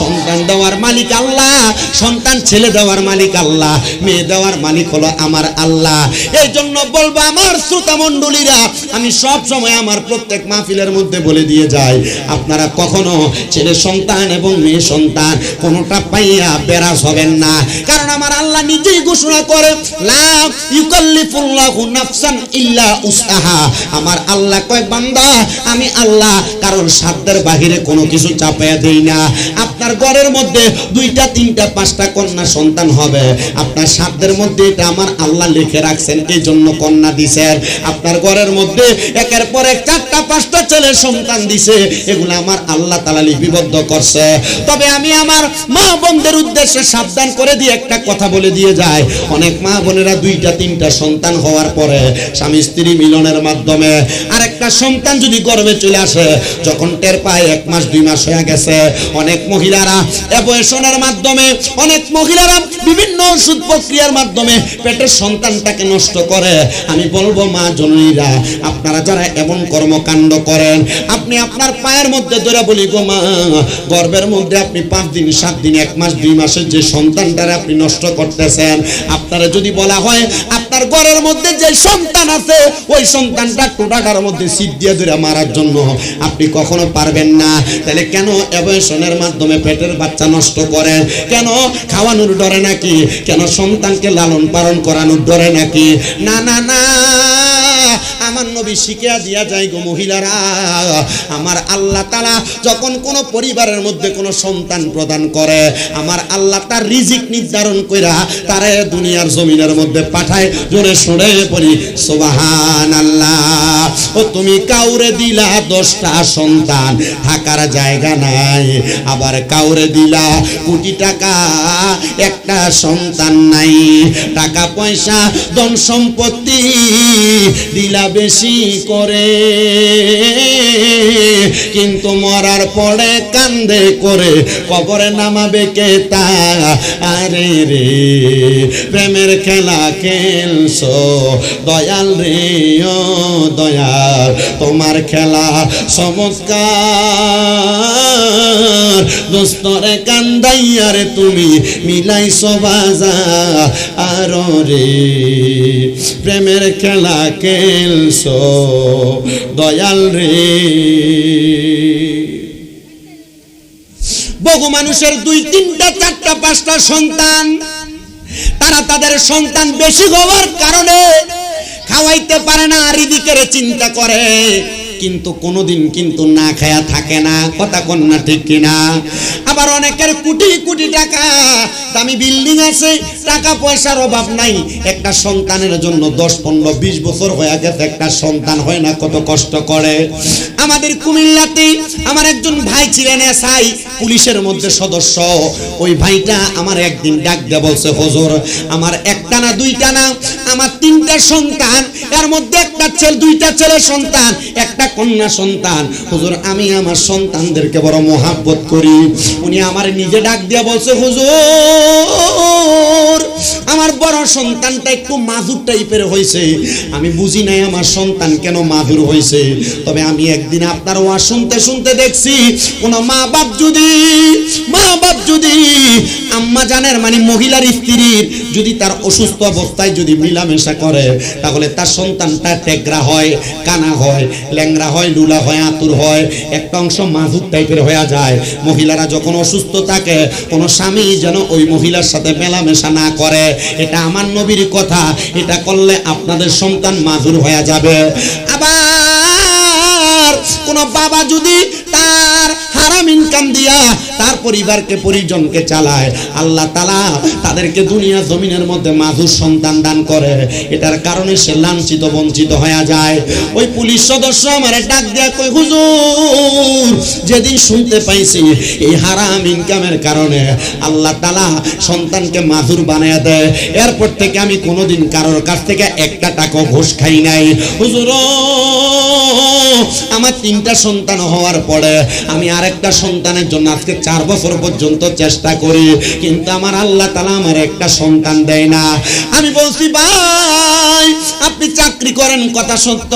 সন্তান দেওয়ার মালিক আল্লাহ, সন্তান ছেলে দেওয়ার মালিক আল্লাহ, মেয়ে দেওয়ার মালিক হলো আমার আল্লাহ। এই জন্য বলব আমার শ্রোতা মণ্ডলীরা, আমি সব সময় আমার প্রত্যেক মাহফিলের মধ্যে বলে দিয়ে যাই, আপনারা কখনো ছেলে সন্তান এবং মেয়ে সন্তান কোনোটা পাইয়া বেরাস হবেন না। কারণ আমার আল্লাহ নিজেই ঘোষণা করে, লা ইউকাল্লিফুল্লাহু নাফসান ইল্লা উসআহা। আমার আল্লাহ কয়, বান্দা, আমি আল্লাহ কারণ সাধ্যের বাহিরে কোনো কিছু চাপায়া দেই না। আপনার ঘরের মধ্যে দুইটা, তিনটা, পাঁচটা কন্যা সন্তান হবে। আপনার সাধ্যের মধ্যে এটা আমার আল্লাহ লিখে রাখছেন এই জন্য কন্যা দিছেন আপনার ঘরের মধ্যে একের পর এক চারটা, পাঁচটা ছেলে সন্তান দিছে, এগুলো আমার আল্লাহ তালা লিপিবদ্ধ করছে। তবে আমি আমার মা বোনদের উদ্দেশ্যে সাবধান করে দিয়ে একটা কথা বলে দিয়ে যায় অনেক মা বোনেরা দুইটা, তিনটা সন্তান হওয়ার পরে স্বামী স্ত্রী মিলনের মাধ্যমে আর একটা সন্তান যদি গর্বে চলে আসে, যখন টের পায় এক মাস, দুই মাস হয়ে গেছে, অনেক মহিলারা অ্যাবয়েশনের মাধ্যমে অনেক মহিলারা বিভিন্ন ওষুধ প্রক্রিয়ার মাধ্যমে পেটের সন্তানটাকে নষ্ট করে। আমি বলব, মা জননীরা, আপনারা যারা এমন কর্মকাণ্ড করেন, আপনি আপনার পায়ের মধ্যে ধরে বলি, গো মা গর্ভের মধ্যে আপনি পাঁচ দিন, সাত দিন, এক মাস, দুই মাসের যে সন্তানটারে আপনি নষ্ট করতেছেন, আপনারা যদি বলা হয় আপনার ঘরের মধ্যে যে সন্তান আছে, ওই সন্তানটা টোটাকার মধ্যে সিট দিয়ে ধরে মারার জন্য। আপনি কখনো পারবেন না। তাহলে কেন অ্যাবয়েশনের মাধ্যমে পেটের বাচ্চা নষ্ট করেন? কেন খাওয়ানোর ডরে নাকি? কেন সন্তানকে লালন পালন করানোর ডরে নাকি? না না না। আমার নবী শিখিয়া দিয়া যায় গো মহিলারা। আমার আল্লাহ তালা যখন কোন পরিবারের মধ্যে কোনো সন্তান প্রদান করে, আমার আল্লাহ তার রিজিক নির্ধারণ কইরা তারে দুনিয়ার জমিনের মধ্যে পাঠায়। জোরে শুনে পড়ি সোবাহান আল্লাহ ও তুমি কাউরে দিলা দশটা সন্তান, থাকার জায়গা নাই। আবার কাউরে দিলা কোটি টাকা, একটা সন্তান নাই। টাকা পয়সা, ধন সম্পত্তি দিলা বেশি করে। কিন্তু মরার পরে কান্দে করে, কবরে নামাবে কে তা? আরে রে, প্রেমের খেলা খেলছো। দয়াল রে দয়াল, তোমার খেলা চমৎকার। দোস্তরে কান্দাইয়ারে তুমি, মিলাইছো বাজা আরও রে। প্রেমের খেলা খেলছো, দয়াল রে। বহু মানুষের দুই, তিনটা, চারটা, পাঁচটা সন্তান, তারা তাদের সন্তান বেশি হওয়ার কারণে খাওয়াইতে পারে না রিদিকের চিন্তা করে। কিন্তু কোনোদিন কিন্তু না খায়া থাকে না। কথা কন না ঠিক কিনা? আবার অনেকের কোটি কোটি টাকা, দামি বিল্ডিং আছে, টাকা পয়সার অভাব নাই। একটা সন্তানের জন্য দশ, পনেরো, বিশ বছর হয়ে গেছে, একটা সন্তান হয় না, কত কষ্ট করে। আমাদের কুমিল্লাতে আমার একজন ভাই ছিলেন এসআই, পুলিশের মধ্যে সদস্য। ওই ভাইটা আমার একদিন ডাক দিয়ে বলছে, হজুর, আমার একটা না দুইটা না, আমার তিনটা সন্তান, এর মধ্যে একটা ছেলে, দুইটা ছেলে সন্তান, একটা কন্যা সন্তান। হুজুর, আমি আমার সন্তানদেরকে বড় মহাব্বত করি। উনি আমার নিজে ডাক দিয়া বলছে, হুজুর আমার বড় সন্তানটা একটু মাধুর টাইপের হয়েছে। আমি বুঝি নাই আমার সন্তান কেন মাধুর হয়েছে। তবে আমি একদিন আপনার ওয়া শুনতে শুনতে দেখছি, কোন মা বাপ যদি মা বাপ যদি আম্মা জানের মানে মহিলার স্ত্রীর যদি তার অসুস্থ অবস্থায় যদি মিলামেশা করে, তাহলে তার সন্তানটা টেকরা হয়, কানা হয় ল্যাংরা হয়, লুলা হয়, আতুর হয়, একটা অংশ মাধুর টাইপের হয়ে যায়। মহিলারা যখন অসুস্থ থাকে, কোনো স্বামী যেন ওই মহিলার সাথে মেলামেশা না করে, এটা আমার নবীর কথা, এটা করলে আপনাদের সন্তান মাজুর হয়ে যাবে। আবার কোন বাবা যদি হারাম ইনকাম দিয়া তার পরিবারকে, পরিজনকে চালায়। আল্লাহ তালা তাদেরকে দুনিয়া জমিনের মধ্যে মাধুর সন্তান দান করে। এটার কারণে সে লাঞ্ছিত, বঞ্চিত হয়ে যায়। ওই পুলিশ সদস্য আমার ডাক দেয়া কই হুজুর, যেদিন শুনতে পাইছি এই হারাম ইনকামের কারণে আল্লাহ তালা সন্তানকে মাধুর বানায় দেয়। এরপর থেকে আমি কোনোদিন কারোর কাছ থেকে একটা টাকা ঘুষ খাই নাই। হুজুর, আমার তিনটা সন্তান হওয়ার পরে আমি আরেকটা সন্তানের জন্য আজকে চার বছর পর্যন্ত চেষ্টা করি, কিন্তু আমার আল্লাহ তালা আমার একটা সন্তান দেয় না। আমি বলছি, ভাই, আপনি চাকরি করেন, কথা সত্য।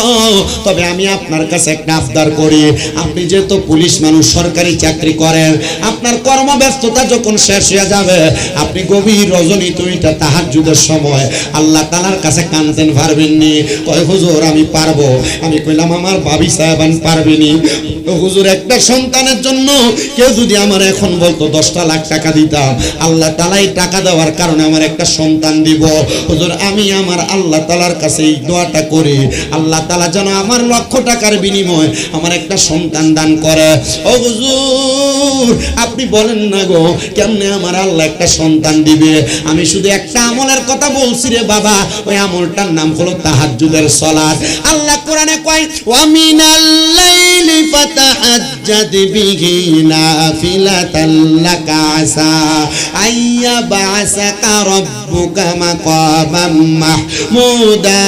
তবে আমি আপনার কাছে একটা আবদার করি। আপনি যেহেতু পুলিশ মানুষ, সরকারি চাকরি করেন, আপনার কর্মব্যস্ততা যখন শেষ হয়ে যাবে, আপনি গভীর রজনী তুইটা তাহার যুগের সময় আল্লাহ তালার কাছে কানতেন পারবেননি। কয়, হুজুর, আমি পারব। আমি কইলাম, আমার ভাবি সাহেবান পারবেনি। হুজুর, একটা সন্তানের জন্য কেউ যদি আমার এখন বলতো দশটা লাখ টাকা দিতাম, আল্লাহ তালাই টাকা দেওয়ার কারণে আমার একটা সন্তান দিব। হুজুর, আমি আমার আল্লাহ তালার কাছে এই দোয়াটা করি। আল্লাহ তালা যেন আমার লক্ষ টাকার বিনিময় আমার একটা সন্তান দান করে। ও হুজুর, আপনি বলেন না গো, কেমনে আমার আল্লাহ একটা সন্তান দিবে? আমি শুধু একটা আমলের কথা বলছি রে বাবা, ওই আমলটার নাম হলো তাহাজ্জুদের সলাত। আল্লাহ কোরআনে কয় ওয়ামিনাল লাইলি ফাতাহাজ্জাদ به نافلة لك عسى أن يبعثك ربك مقاما محمودا